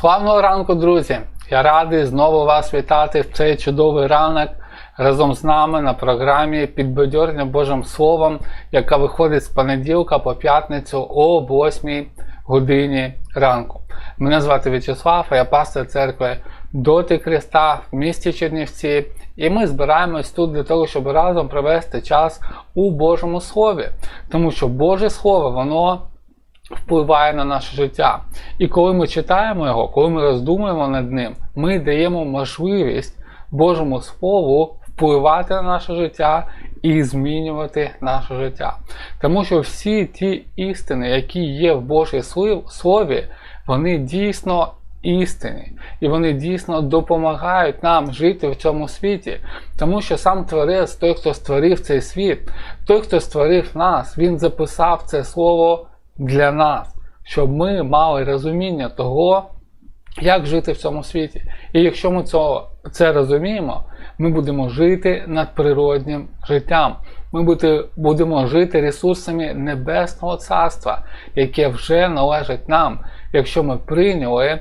Славного ранку, друзі! Я радий знову вас вітати в цей чудовий ранок разом з нами на програмі Підбадьорення Божим Словом, яка виходить з понеділка по п'ятницю о 8 годині ранку. Мене звати В'ячеслав, я пастор церкви Доти Христа в місті Чернівці. І ми збираємось тут для того, щоб разом провести час у Божому Слові. Тому що Боже Слово, воно впливає на наше життя. І коли ми читаємо його, коли ми роздумуємо над ним, ми даємо можливість Божому Слову впливати на наше життя і змінювати наше життя. Тому що всі ті істини, які є в Божій Слові, вони дійсно істини. І вони дійсно допомагають нам жити в цьому світі. Тому що сам Творець, той, хто створив цей світ, той, хто створив нас, він записав це слово для нас, щоб ми мали розуміння того, як жити в цьому світі. І якщо ми цього, це розуміємо, ми будемо жити надприроднім життям. Ми будемо жити ресурсами Небесного Царства, яке вже належить нам, якщо ми прийняли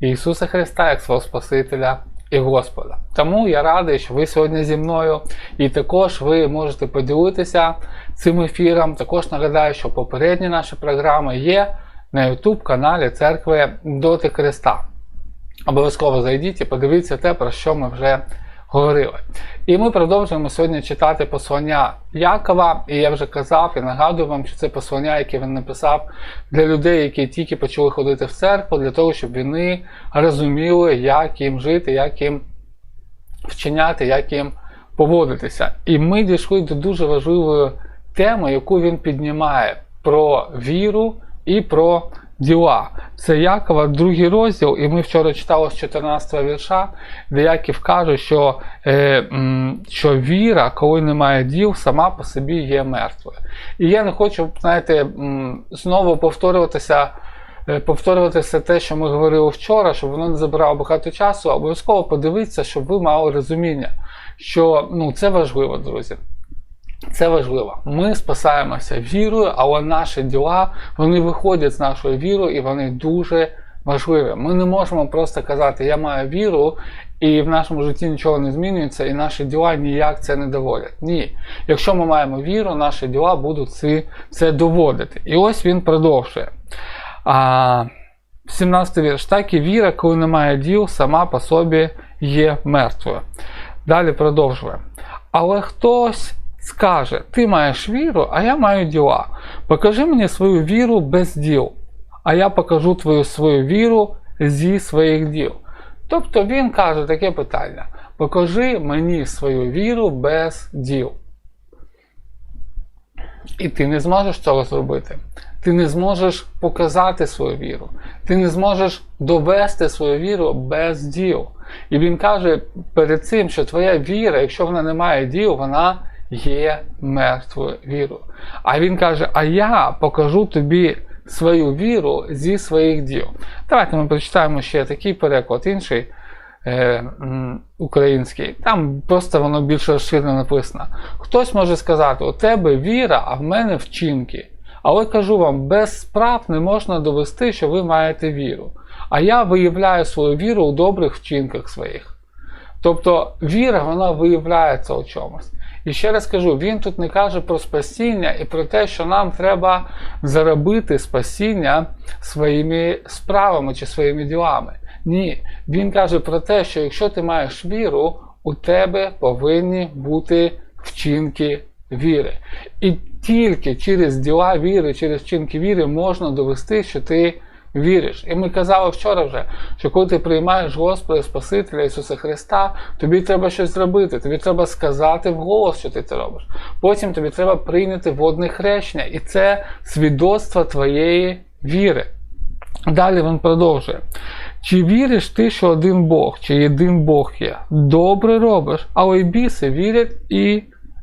Ісуса Христа як свого Спасителя і Господа. Тому я радий, що ви сьогодні зі мною, і також ви можете поділитися цим ефіром. Також нагадаю, що попередні наші програми є на YouTube каналі Церкви Доти Христа. Обов'язково зайдіть і подивіться те, про що ми вже говорили. І ми продовжуємо сьогодні читати послання Якова, і я вже казав і нагадую вам, що це послання, яке він написав для людей, які тільки почали ходити в церкву, для того, щоб вони розуміли, як їм жити, як їм вчиняти, як їм поводитися. І ми дійшли до дуже важливої теми, яку він піднімає про віру і про діла. Це Якова, другий розділ, і ми вчора читали з 14 вірша, де Яків каже, що е, що віра, коли немає діл, сама по собі є мертвою. І я не хочу, знаєте, знову повторюватися. Е, повторюватися те, що ми говорили вчора, щоб воно не забирало багато часу, обов'язково подивитися, щоб ви мали розуміння, що ну, це важливо, друзі. Це важливо. Ми спасаємося вірою, але наші діла вони виходять з нашої віри і вони дуже важливі. Ми не можемо просто казати, я маю віру, і в нашому житті нічого не змінюється, і наші діла ніяк це не доводять. Ні. Якщо ми маємо віру, наші діла будуть це, це доводити. І ось він продовжує. А, 17 вірш. Так і віра, коли немає діл, сама по собі є мертвою. Далі продовжує. Але хтось скаже: Ти маєш віру, а я маю діла. Покажи мені свою віру без діл, а я покажу твою свою віру зі своїх діл. Тобто він каже таке питання: покажи мені свою віру без діл. І ти не зможеш цього зробити. Ти не зможеш показати свою віру. Ти не зможеш довести свою віру без діл. І він каже перед цим, що твоя віра, якщо вона не має діл, вона є мертвою вірою. А він каже: А я покажу тобі свою віру зі своїх діл. Давайте ми прочитаємо ще такий переклад, інший е, український. Там просто воно більш розширено написано. Хтось може сказати, у тебе віра, а в мене вчинки. Але кажу вам, без справ не можна довести, що ви маєте віру. А я виявляю свою віру у добрих вчинках своїх. Тобто віра, вона виявляється у чомусь. І ще раз кажу, він тут не каже про спасіння і про те, що нам треба заробити спасіння своїми справами чи своїми ділами. Ні, він каже про те, що якщо ти маєш віру, у тебе повинні бути вчинки віри. І тільки через діла віри, через вчинки віри можна довести, що ти віриш. І ми казали вчора вже, що коли ти приймаєш Господа Спасителя Ісуса Христа, тобі треба щось зробити, тобі треба сказати вголос, що ти це робиш. Потім тобі треба прийняти водне хрещення. І це свідоцтво твоєї віри. Далі він продовжує. Чи віриш ти, що один Бог, чи єдин Бог є? Добре робиш, але й біси вірять і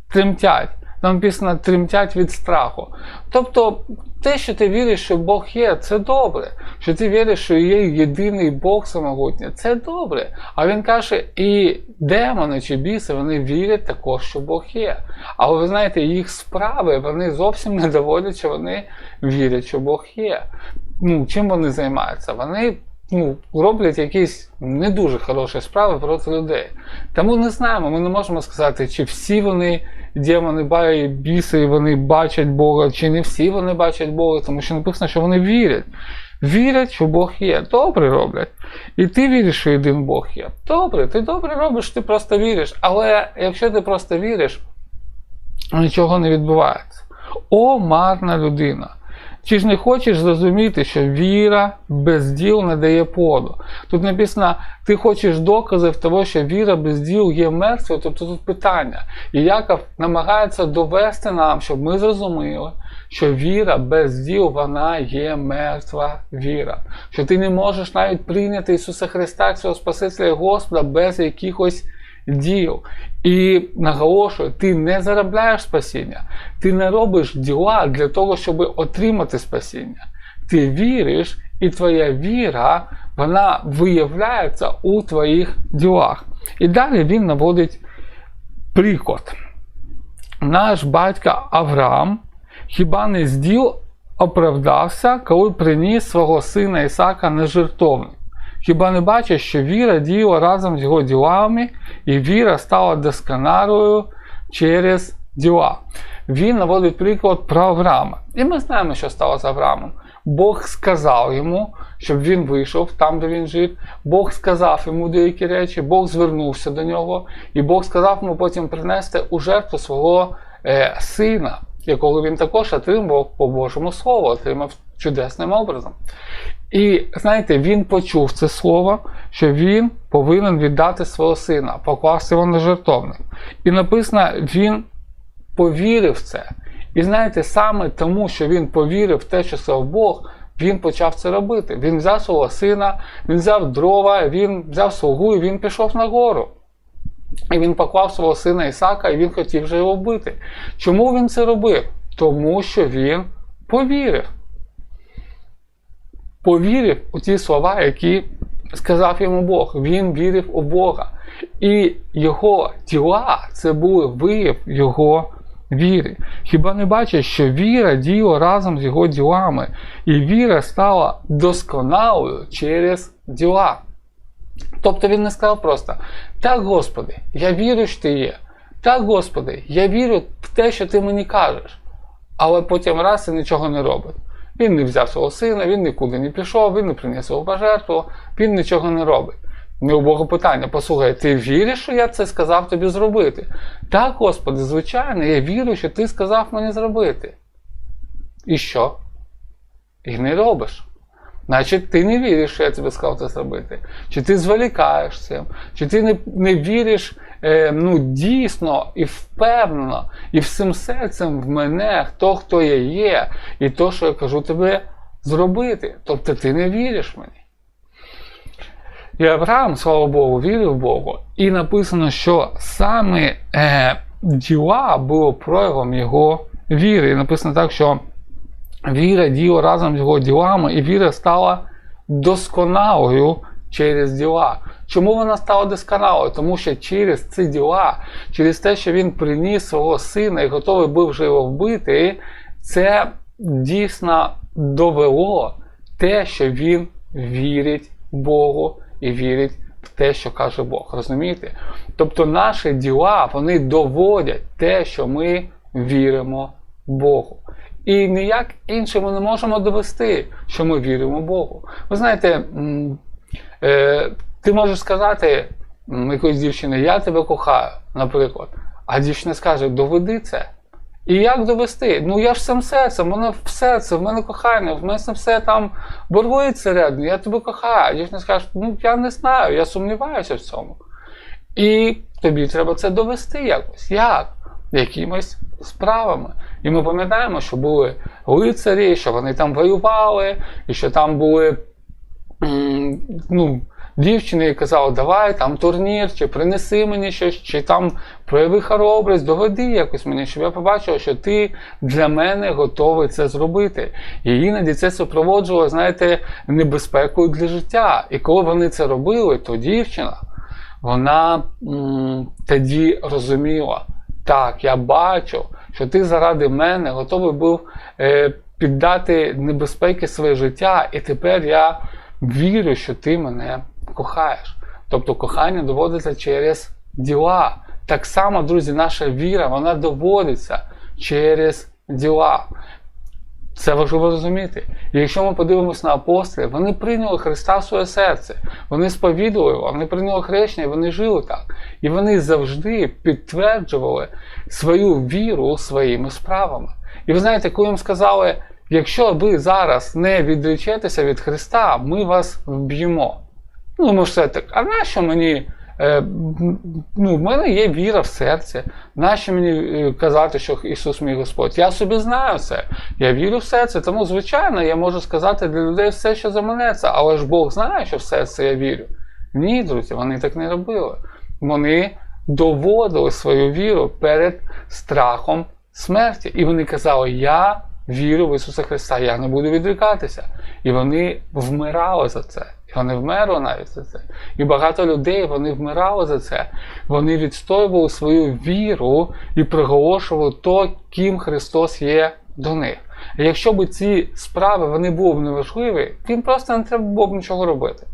тремтять. Там написано тремтять від страху. Тобто те, що ти віриш, що Бог є, це добре. Що ти віриш, що є єдиний Бог самогутній, це добре. А він каже, і демони чи біси, вони вірять також, що Бог є. Але ви знаєте, їх справи вони зовсім не доводять, що вони вірять, що Бог є. Ну, Чим вони займаються? Вони ну, роблять якісь не дуже хороші справи проти людей. Тому не знаємо, ми не можемо сказати, чи всі вони демони баї, біси, вони бачать Бога, чи не всі вони бачать Бога, тому що написано, що вони вірять. Вірять, що Бог є. Добре роблять. І ти віриш, що один Бог є. Добре, ти добре робиш, ти просто віриш. Але якщо ти просто віриш, нічого не відбувається. О, марна людина! Чи ж не хочеш зрозуміти, що віра без діл не дає плоду? Тут написано, ти хочеш доказів того, що віра без діл є мертвою, тобто тут питання. І Яков намагається довести нам, щоб ми зрозуміли, що віра без діл вона є мертва віра. Що ти не можеш навіть прийняти Ісуса Христа, свого Спасителя і Господа без якихось діл. І наголошую, ти не заробляєш спасіння, ти не робиш діла для того, щоб отримати спасіння. Ти віриш, і твоя віра вона виявляється у твоїх ділах. І далі він наводить приклад. Наш батько Авраам хіба не з оправдався, коли приніс свого сина Ісака на жертовник? Хіба не бачиш, що віра діяла разом з його ділами, і віра стала досконалою через діла. Він наводить приклад про Авраама. І ми знаємо, що стало з Авраамом. Бог сказав йому, щоб він вийшов там, де він жив. Бог сказав йому деякі речі, Бог звернувся до нього, і Бог сказав йому потім принести у жертву свого е, сина, якого він також отримав по Божому Слову, отримав чудесним образом. І знаєте, він почув це слово, що він повинен віддати свого сина, покласти його на жертовник. І написано, він повірив в це. І знаєте, саме тому, що він повірив в те, що сказав Бог, він почав це робити. Він взяв свого сина, він взяв дрова, він взяв слугу і він пішов на гору. І він поклав свого сина Ісака, і він хотів вже його вбити. Чому він це робив? Тому що він повірив повірив у ті слова, які сказав йому Бог. Він вірив у Бога. І його тіла це були вияв його віри. Хіба не бачиш, що віра діяла разом з його ділами, і віра стала досконалою через діла. Тобто він не сказав просто: так, Господи, я вірю, що ти є. Так, Господи, я вірю в те, що ти мені кажеш. Але потім раз і нічого не робить. Він не взяв свого сина, він нікуди не пішов, він не приніс свого пожертву, він нічого не робить. Не у Бога питання, послухай, ти віриш, що я це сказав тобі зробити? Так, Господи, звичайно, я вірю, що ти сказав мені зробити. І що? І не робиш. Значить, ти не віриш, що я тобі сказав це зробити. Чи ти зволікаєш цим, чи ти не не віриш е, ну, дійсно і впевнено, і всім серцем в мене, хто хто я є, і то, що я кажу тобі зробити. Тобто ти не віриш мені. І Авраам, слава Богу, вірив Богу. І написано, що саме е, діла було проявом його віри. І написано так, що віра діла разом з його ділами, і віра стала досконалою через діла. Чому вона стала досконалою? Тому що через ці діла, через те, що він приніс свого сина і готовий був вже його вбити, це дійсно довело те, що він вірить Богу і вірить в те, що каже Бог. Розумієте? Тобто наші діла вони доводять те, що ми віримо Богу. І ніяк інше ми не можемо довести, що ми віримо Богу. Ви знаєте, е, ти можеш сказати якоїсь дівчині, я тебе кохаю, наприклад, а дівчина скаже, доведи це. І як довести? Ну я ж сам серцем, в мене в серце, в мене кохання, в мене все там боргується всередині, я тебе кохаю. А дівчина скаже, ну я не знаю, я сумніваюся в цьому. І тобі треба це довести якось. Як? Якимось справами. І ми пам'ятаємо, що були лицарі, що вони там воювали, і що там були ну, дівчини, які казали, давай там турнір, чи принеси мені щось, чи там прояви хоробрість, доведи якось мені, щоб я побачив, що ти для мене готовий це зробити. І іноді це супроводжувало, знаєте, небезпекою для життя. І коли вони це робили, то дівчина, вона м тоді розуміла. Так, я бачу, що ти заради мене готовий був е, піддати небезпеки своє життя, і тепер я вірю, що ти мене кохаєш. Тобто кохання доводиться через діла. Так само, друзі, наша віра, вона доводиться через діла. Це важливо розуміти. І якщо ми подивимося на апостолів, вони прийняли Христа в своє серце, вони сповідували його, вони прийняли хрещення, вони жили так. І вони завжди підтверджували свою віру своїми справами. І ви знаєте, коли їм сказали, якщо ви зараз не відречетеся від Христа, ми вас вб'ємо. Ну, все так, а нащо мені? Е, ну, в мене є віра в серці. Нащо мені е, казати, що Ісус мій Господь? Я собі знаю це. Я вірю в серце, тому, звичайно, я можу сказати для людей все, що заманеться, але ж Бог знає, що в серце я вірю. Ні, друзі, вони так не робили. Вони доводили свою віру перед страхом смерті. І вони казали: Я вірю в Ісуса Христа, я не буду відрікатися. І вони вмирали за це. І вони вмерли навіть за це. І багато людей вони вмирали за це. Вони відстоювали свою віру і приголошували то, ким Христос є до них. І якщо б ці справи вони були б неважливі, їм просто не треба було б нічого робити.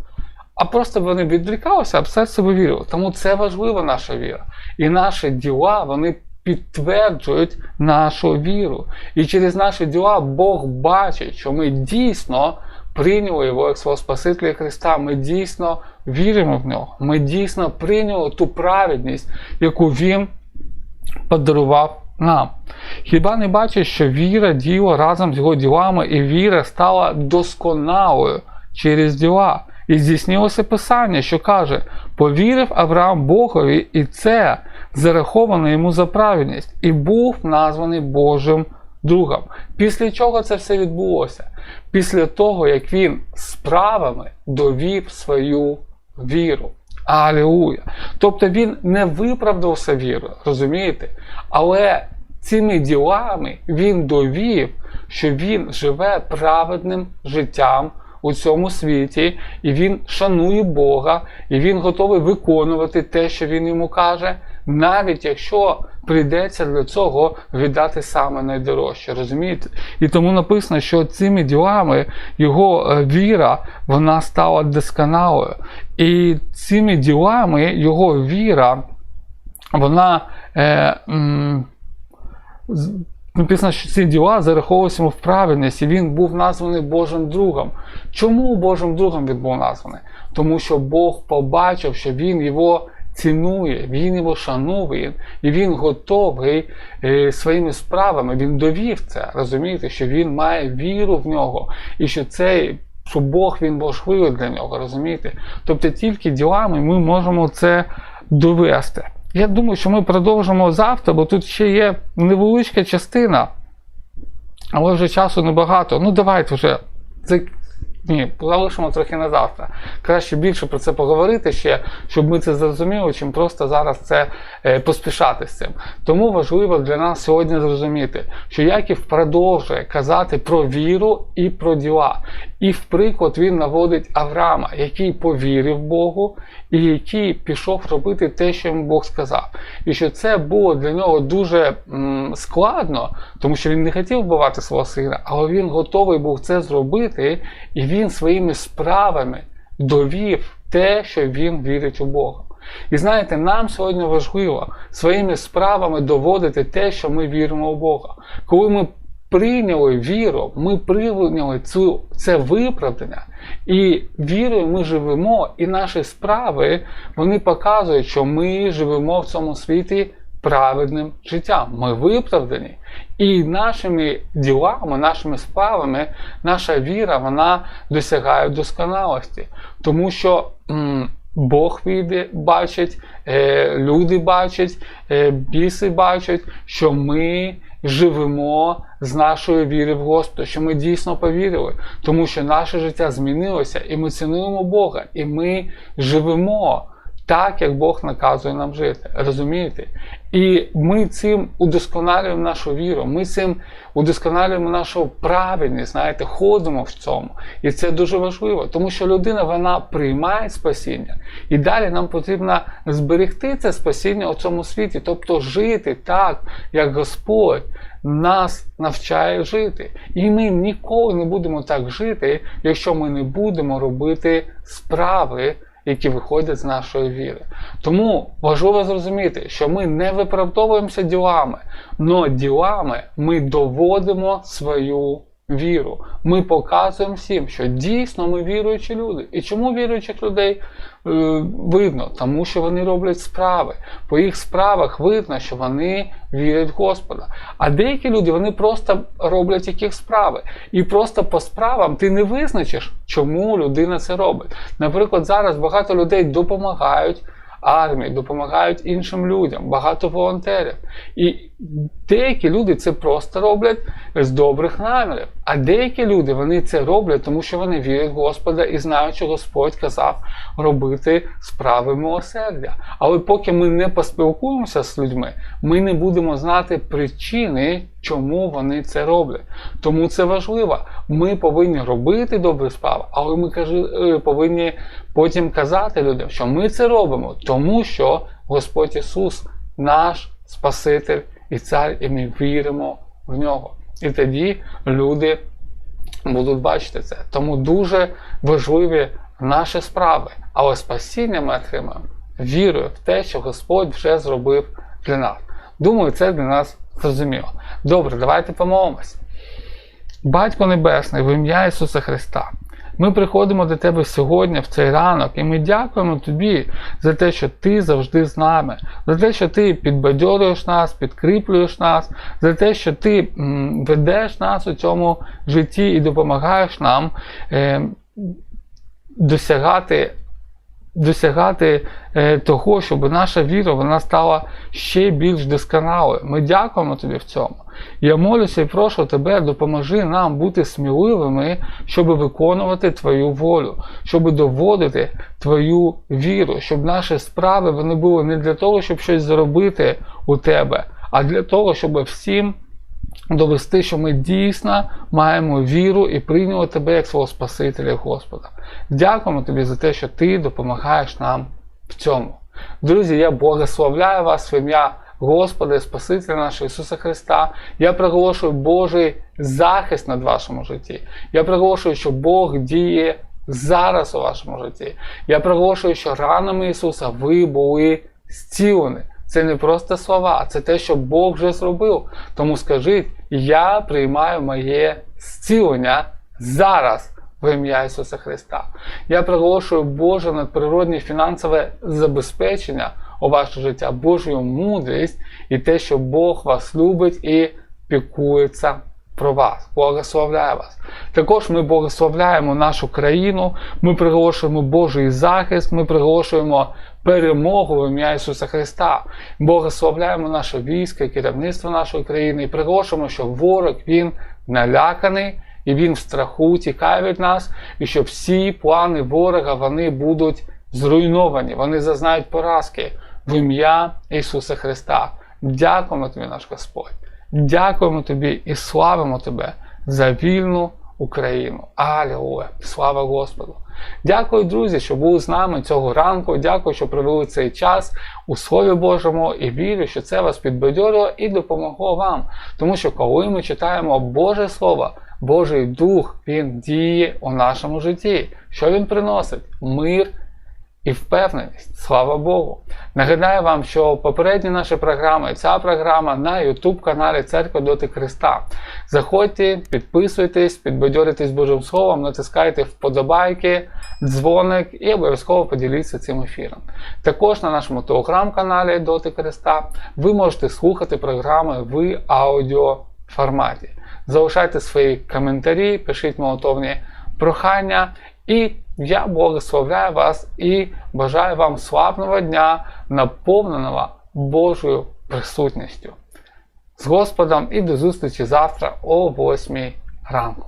А просто б вони відрікалися, а в серце вірили. Тому це важлива наша віра. І наші діла, вони підтверджують нашу віру. І через наші діла Бог бачить, що ми дійсно прийняли його як свого Спасителя Христа. Ми дійсно віримо в нього. Ми дійсно прийняли ту праведність, яку Він подарував нам. Хіба не бачиш, що віра діла разом з його ділами, і віра стала досконалою через діла. І здійснилося Писання, що каже: повірив Авраам Богові, і це зараховано йому за праведність, і був названий Божим другом. Після чого це все відбулося? Після того, як він справами довів свою віру. Алілуя! Тобто він не виправдався вірою, розумієте? Але цими ділами він довів, що він живе праведним життям у цьому світі, і він шанує Бога, і він готовий виконувати те, що він йому каже, навіть якщо прийдеться для цього віддати саме найдорожче. Розумієте? І тому написано, що цими ділами його е, віра вона стала досконалою. І цими ділами його віра, вона. Е, м, Написано, що ці діла зараховувалися йому в праведність, і він був названий Божим другом. Чому Божим другом він був названий? Тому що Бог побачив, що він його цінує, він його шанує, і він готовий е, своїми справами, він довів це, розумієте, що він має віру в нього, і що цей. Що Бог він важливий для нього, розумієте? Тобто тільки ділами ми можемо це довести. Я думаю, що ми продовжимо завтра, бо тут ще є невеличка частина, але вже часу небагато. Ну, давайте вже. Ні, залишимо трохи на завтра. Краще більше про це поговорити ще, щоб ми це зрозуміли, чим просто зараз це е, поспішати з цим. Тому важливо для нас сьогодні зрозуміти, що Яків продовжує казати про віру і про діла. І в приклад він наводить Авраама, який повірив Богу і який пішов робити те, що йому Бог сказав. І що це було для нього дуже м, складно, тому що він не хотів вбивати свого сина, але він готовий був це зробити, і він своїми справами довів те, що він вірить у Бога. І знаєте, нам сьогодні важливо своїми справами доводити те, що ми віримо у Бога. Коли ми прийняли віру, ми прийняли цю, це виправдання, і вірою ми живемо, і наші справи вони показують, що ми живемо в цьому світі праведним життям. Ми виправдані. І нашими ділами, нашими справами, наша віра вона досягає досконалості. Тому що м, Бог віде, бачить, е, люди бачать, е, біси бачать, що ми живемо з нашої віри в Господа, що ми дійсно повірили, тому що наше життя змінилося, і ми цінуємо Бога, і ми живемо так, як Бог наказує нам жити. Розумієте? І ми цим удосконалюємо нашу віру, ми цим удосконалюємо нашу правильність, знаєте, ходимо в цьому. І це дуже важливо, тому що людина вона приймає спасіння, і далі нам потрібно зберегти це спасіння у цьому світі, тобто жити так, як Господь нас навчає жити. І ми ніколи не будемо так жити, якщо ми не будемо робити справи, які виходять з нашої віри. Тому важливо зрозуміти, що ми не виправдовуємося ділами, але ділами ми доводимо свою віру. Ми показуємо всім, що дійсно ми віруючі люди. І чому віруючих людей е, видно? Тому що вони роблять справи. По їх справах видно, що вони вірять в Господа. А деякі люди вони просто роблять яких справи. І просто по справам ти не визначиш, чому людина це робить. Наприклад, зараз багато людей допомагають армії, допомагають іншим людям, багато волонтерів. І деякі люди це просто роблять з добрих намірів. А деякі люди вони це роблять, тому що вони вірять в Господа і знають, що Господь казав робити справи милосердя. Але поки ми не поспілкуємося з людьми, ми не будемо знати причини, чому вони це роблять. Тому це важливо. Ми повинні робити добрі справи, але ми кажи, повинні потім казати людям, що ми це робимо, тому що Господь Ісус наш Спаситель і Цар, і ми віримо в нього. І тоді люди будуть бачити це. Тому дуже важливі наші справи. Але спасіння ми отримаємо вірою в те, що Господь вже зробив для нас. Думаю, це для нас зрозуміло. Добре, давайте помолимось. Батько Небесний, в ім'я Ісуса Христа. Ми приходимо до Тебе сьогодні, в цей ранок, і ми дякуємо Тобі за те, що Ти завжди з нами, за те, що Ти підбадьорюєш нас, підкріплюєш нас, за те, що Ти ведеш нас у цьому житті і допомагаєш нам е, досягати. Досягати е, того, щоб наша віра вона стала ще більш досконалою. Ми дякуємо тобі в цьому. Я молюся і прошу тебе, допоможи нам бути сміливими, щоб виконувати Твою волю, щоб доводити Твою віру, щоб наші справи вони були не для того, щоб щось заробити у тебе, а для того, щоб всім довести, що ми дійсно маємо віру і прийняли тебе як свого Спасителя Господа. Дякуємо тобі за те, що ти допомагаєш нам в цьому. Друзі, я благословляю вас в ім'я. Господа і Спасителя нашого Ісуса Христа. Я проголошую Божий захист над вашому житті. Я проголошую, що Бог діє зараз у вашому житті. Я проголошую, що ранами Ісуса ви були зцілені. Це не просто слова, це те, що Бог вже зробив. Тому скажіть, я приймаю моє зцілення зараз в ім'я Ісуса Христа. Я проголошую Боже надприродне фінансове забезпечення у ваше життя, Божою мудрість і те, що Бог вас любить і пікується про вас, благословляє вас. Також ми благословляємо нашу країну, ми приголошуємо Божий захист, ми приголошуємо перемогу в ім'я Ісуса Христа. Благословляємо наше військо керівництво нашої країни і приголошуємо, що ворог він наляканий. І він в страху тікає від нас, і що всі плани ворога вони будуть зруйновані, вони зазнають поразки в ім'я Ісуса Христа. Дякуємо тобі, наш Господь. Дякуємо тобі і славимо тебе за вільну Україну. Алілуя! Слава Господу! Дякую, друзі, що були з нами цього ранку. Дякую, що провели цей час у Слові Божому і вірю, що це вас підбадьорило і допомогло вам. Тому що коли ми читаємо Боже Слово, Божий Дух, Він діє у нашому житті. Що він приносить? Мир і впевненість. Слава Богу. Нагадаю вам, що попередні наші програми, ця програма на YouTube каналі Церква Доти Христа. Заходьте, підписуйтесь, підбадьоритесь Божим Словом, натискайте вподобайки, дзвоник і обов'язково поділіться цим ефіром. Також на нашому телеграм-каналі Доти Христа ви можете слухати програми в аудіоформаті. Залишайте свої коментарі, пишіть молотовні прохання. І я благословляю вас і бажаю вам славного дня, наповненого Божою присутністю. З Господом і до зустрічі завтра о 8 ранку.